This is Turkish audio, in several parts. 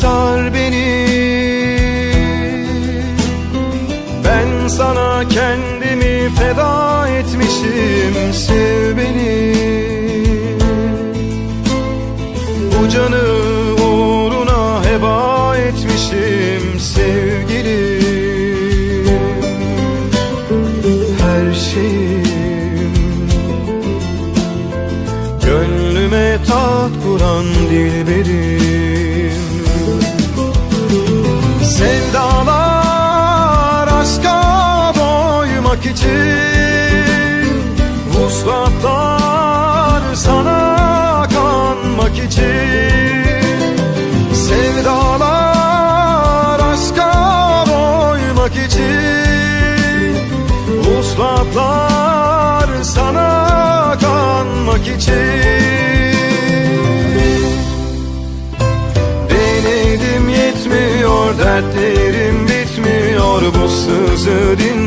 sar beni. Ben sana kendimi feda etmişim Sev beni. Bu canı uğruna heba etmişim Sevgilim Her şeyim. Gönlüme tat kuran dilberim doymak için Vuslatlar sana kanmak için Sevdalar aşka doymak için Vuslatlar sana kanmak için. Denedim yetmiyor dertlerim bitmiyor bu sızı dinmiyor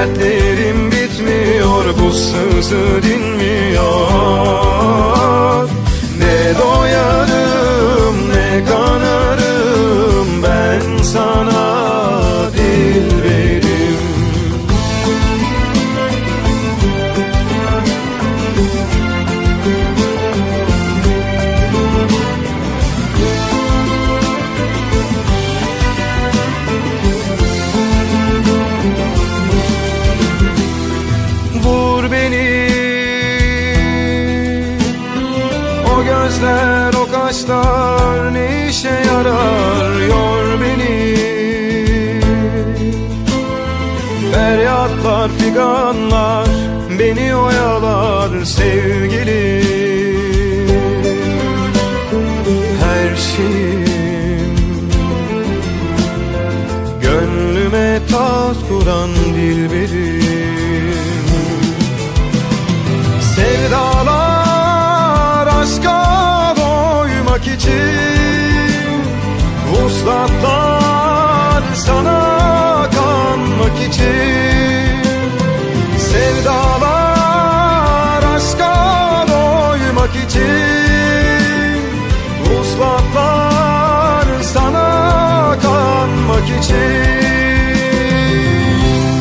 dertlerim bitmiyor bu sızı dinmiyor gözler o kaşlar ne işe yarar? Yor beni. Feryatlar figanlar beni oyalar sevgilim Her şeyim Gönlüme tat kuran dilberim kanmak için Sevdalar aşka doymak için Vuslatlar sana kanmak için